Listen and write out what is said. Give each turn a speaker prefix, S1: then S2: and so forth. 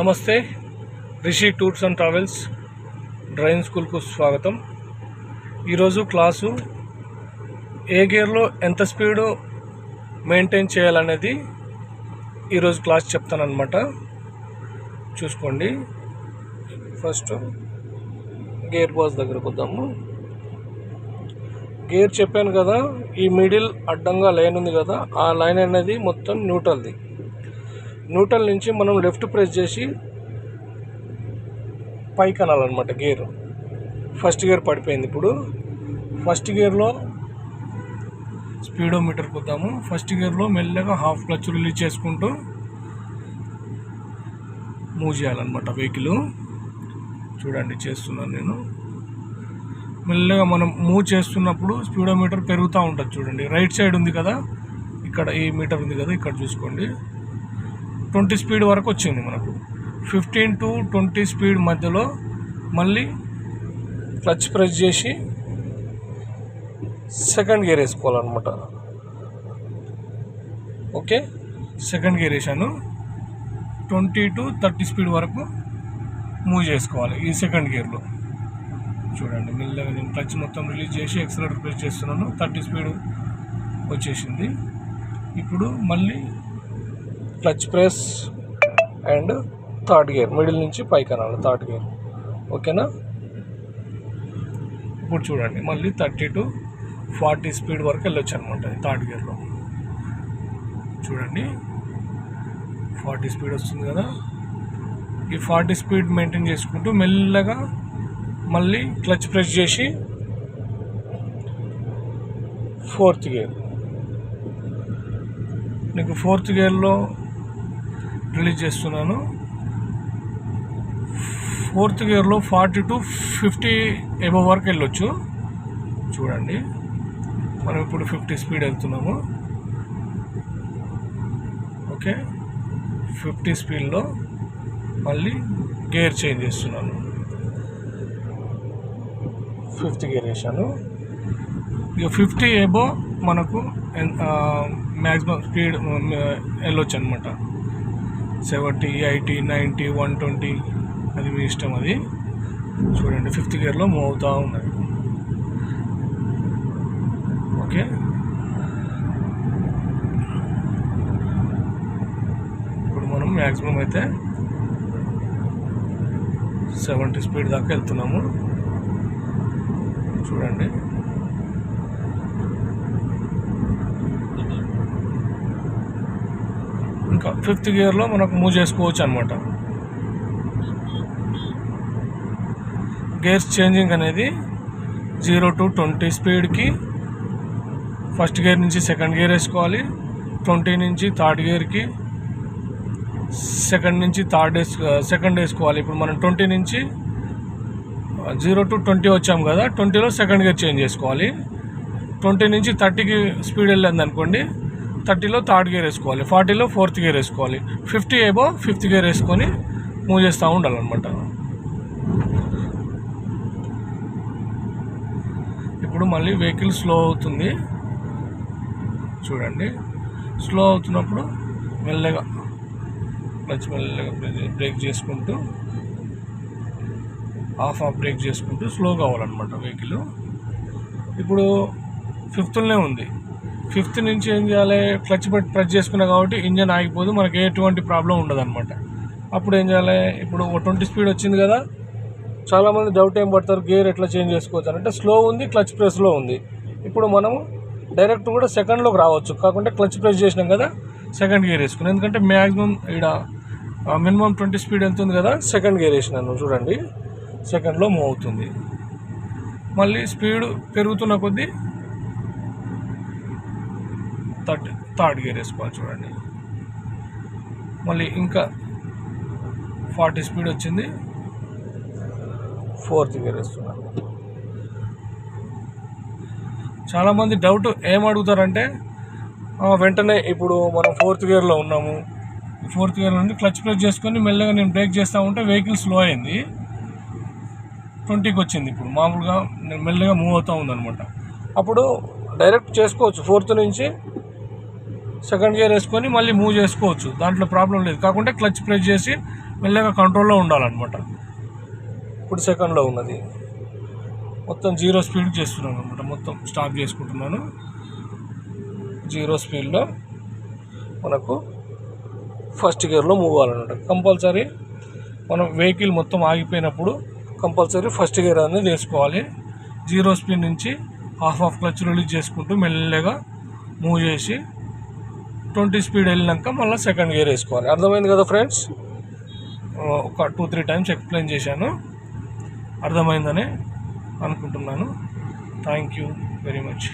S1: నమస్తే Rishi tours and travels driving స్కూల్కు స్వాగతం. ఈరోజు క్లాసు ఏ గేర్లో ఎంత స్పీడు మెయింటైన్ చేయాలనేది ఈరోజు క్లాస్ చెప్తానమాట చూసుకోండి. ఫస్ట్ గేర్ బాస్ దగ్గరకు వద్దాము. గేర్ చెప్పాను కదా ఈ మిడిల్ అడ్డంగా లైన్ ఉంది కదా ఆ లైన్ అనేది మొత్తం న్యూట్రల్ది. న్యూట్రల్ నుంచి మనం లెఫ్ట్ ప్రెస్ చేసి పైకి అనాలన్నమాట గేర్. ఫస్ట్ గేర్ పడిపోయింది ఇప్పుడు. ఫస్ట్ గేర్లో స్పీడోమీటర్ కొద్దాము ఫస్ట్ గేర్లో మెల్లగా హాఫ్ క్లచ్ రిలీజ్ చేసుకుంటూ మూవ్ చేయాలన్నమాట వెహికల్. చూడండి చేస్తున్నాను నేను. మెల్లగా మనం మూవ్ చేస్తున్నప్పుడు స్పీడోమీటర్ పెరుగుతూ ఉంటుంది చూడండి. రైట్ సైడ్ ఉంది కదా ఇక్కడ ఈ మీటర్ ఉంది కదా ఇక్కడ చూసుకోండి. ట్వంటీ స్పీడ్ వరకు వచ్చింది మనకు. ఫిఫ్టీన్ టు ట్వంటీ స్పీడ్ మధ్యలో మళ్ళీ క్లచ్ ప్రెస్ చేసి సెకండ్ గేర్ వేసుకోవాలన్నమాట. ఓకే? సెకండ్ గేర్ వేసాను ట్వంటీ టు థర్టీ స్పీడ్ వరకు మూవ్ చేసుకోవాలి ఈ సెకండ్ గేర్లో. చూడండి మెల్లగా నేను క్లచ్ మొత్తం రిలీజ్ చేసి ఎక్సలేటర్ ప్రెస్ చేస్తున్నాను. థర్టీ స్పీడ్ వచ్చేసింది. ఇప్పుడు మళ్ళీ clutch press and third gear middle నుంచి పైకి అనాలి థర్డ్ గేర్. ఓకేనా? ఇప్పుడు చూడండి మళ్ళీ థర్టీ టు ఫార్టీ స్పీడ్ వరకు వెళ్ళొచ్చు అనమాట థర్డ్ గేర్లో. చూడండి ఫార్టీ స్పీడ్ వస్తుంది కదా. ఈ ఫార్టీ స్పీడ్ మెయింటైన్ చేసుకుంటూ మెల్లగా మళ్ళీ క్లచ్ ప్రెస్ చేసి ఫోర్త్ గేర్. నీకు ఫోర్త్ గేర్లో రిలీజ్ చేస్తున్నాను. ఫోర్త్ గేర్లో ఫార్టీ టు ఫిఫ్టీ ఎబో వరకు వెళ్ళొచ్చు. చూడండి. మనం ఇప్పుడు ఫిఫ్టీ స్పీడ్ వెళ్తున్నాము. ఓకే ఫిఫ్టీ స్పీడ్లో మళ్ళీ గేర్ చేంజ్ చేస్తున్నాను. ఫిఫ్త్ గేర్ వేసాను ఇక ఫిఫ్టీ ఎబో మనకు మ్యాక్సిమం స్పీడ్ వెళ్ళొచ్చు అనమాట seventy eighty ninety one twenty అది మీ ఇష్టం అది. చూడండి ఫిఫ్త్ గేర్లో మూవ్ అవుతూ ఉన్నది. ఓకే. ఇప్పుడు మనం మ్యాక్సిమం అయితే సెవెంటీ స్పీడ్ దాకా వెళ్తున్నాము. చూడండి. ఇంకా ఫిఫ్త్ గియర్లో మనకు మూవ్ చేసుకోవచ్చు అనమాట గేర్స్ చేంజింగ్ అనేది జీరో టు ట్వంటీ స్పీడ్కి ఫస్ట్ గేర్ నుంచి సెకండ్ గేర్ వేసుకోవాలి ట్వంటీ నుంచి థర్డ్ గేర్కి సెకండ్ నుంచి థర్డ్ వేసు సెకండ్ వేసుకోవాలి. ఇప్పుడు మనం ట్వంటీ నుంచి జీరో టు ట్వంటీ వచ్చాం కదా ట్వంటీలో సెకండ్ గేర్ చేంజ్ చేసుకోవాలి. ట్వంటీ నుంచి థర్టీకి స్పీడ్ వెళ్ళింది అనుకోండి థర్టీలో థర్డ్ గేర్ వేసుకోవాలి ఫార్టీలో ఫోర్త్ గేర్ వేసుకోవాలి ఫిఫ్టీ ఏబో ఫిఫ్త్ గేర్ వేసుకొని మూవ్ చేస్తూ ఉండాలన్నమాట. ఇప్పుడు మళ్ళీ వెహికల్ స్లో అవుతుంది. చూడండి స్లో అవుతున్నప్పుడు మెల్లగా క్లచ్ మెల్లగా బ్రేక్ చేసుకుంటూ హాఫ్ ఆఫ్ బ్రేక్ చేసుకుంటూ స్లో కావాలన్నమాట వెహికల్. ఇప్పుడు ఫిఫ్త్లోనే ఉంది. ఫిఫ్త్ నుంచి ఏం చేయాలి? క్లచ్ పెట్టి ప్రెస్ చేసుకున్నా కాబట్టి ఇంజన్ ఆగిపోదు. మనకి ఎటువంటి ప్రాబ్లం ఉండదనమాట అప్పుడు ఏం చేయాలి? ఇప్పుడు ట్వంటీ స్పీడ్ వచ్చింది కదా. చాలామంది డౌట్ ఏం పడతారు? గేర్ ఎట్లా చేంజ్ చేసుకోవచ్చు అని. అంటే స్లో ఉంది క్లచ్ ప్రెస్లో ఉంది. ఇప్పుడు మనము డైరెక్ట్ కూడా సెకండ్లోకి రావచ్చు. కాకుంటే క్లచ్ ప్రెస్ చేసినాం కదా సెకండ్ గేర్ వేసుకున్నాను ఎందుకంటే మ్యాక్సిమం ఇక్కడ మినిమం ట్వంటీ స్పీడ్ వెళ్తుంది కదా సెకండ్ గేర్ వేసినాను. చూడండి. సెకండ్లో మూవ్ అవుతుంది. మళ్ళీ స్పీడ్ పెరుగుతున్న కొద్దీ థర్డ్ థర్డ్ గేర్ వేసుకోవాలి చూడండి. మళ్ళీ ఇంకా ఫార్టీ స్పీడ్ వచ్చింది. ఫోర్త్ గేర్ వేస్తున్నాను. చాలామంది డౌట్ ఏం అడుగుతారంటే వెంటనే ఇప్పుడు మనం ఫోర్త్ గేర్లో ఉన్నాము. ఫోర్త్ గేర్ నుండి క్లచ్ ప్రెస్ చేసుకొని మెల్లగా నేను బ్రేక్ చేస్తూ ఉంటే వెహికల్ స్లో అయింది. ట్వంటీకి వచ్చింది ఇప్పుడు. మామూలుగా నేను మెల్లగా మూవ్ అవుతూ ఉందనమాట అప్పుడు డైరెక్ట్ చేసుకోవచ్చు. ఫోర్త్ నుంచి సెకండ్ గేర్ వేసుకొని మళ్ళీ మూవ్ చేసుకోవచ్చు. దాంట్లో ప్రాబ్లం లేదు. కాకుంటే క్లచ్ ప్రెస్ చేసి మెల్లగా కంట్రోల్లో ఉండాలన్నమాట. ఇప్పుడు సెకండ్లో ఉన్నది. మొత్తం జీరో స్పీడ్ చేస్తున్నాను అనమాట మొత్తం స్టాప్ చేసుకుంటున్నాను. జీరో స్పీడ్లో మనకు ఫస్ట్ గేర్లో మూవ్ అవ్వాలన్నమాట కంపల్సరీ మనం వెహికల్ మొత్తం ఆగిపోయినప్పుడు కంపల్సరీ ఫస్ట్ గేర్ అనేది వేసుకోవాలి. జీరో స్పీడ్ నుంచి హాఫ్ ఆఫ్ క్లచ్ రిలీజ్ చేసుకుంటూ మెల్లగా మూవ్ చేసి ట్వంటీ స్పీడ్ వెళ్ళినాక మళ్ళీ సెకండ్ గేర్ వేసుకోవాలి. అర్థమైంది కదా ఫ్రెండ్స్ ఒక టూ త్రీ టైమ్స్ ఎక్స్ప్లెయిన్ చేశాను. అర్థమైందని అనుకుంటున్నాను. Thank you very much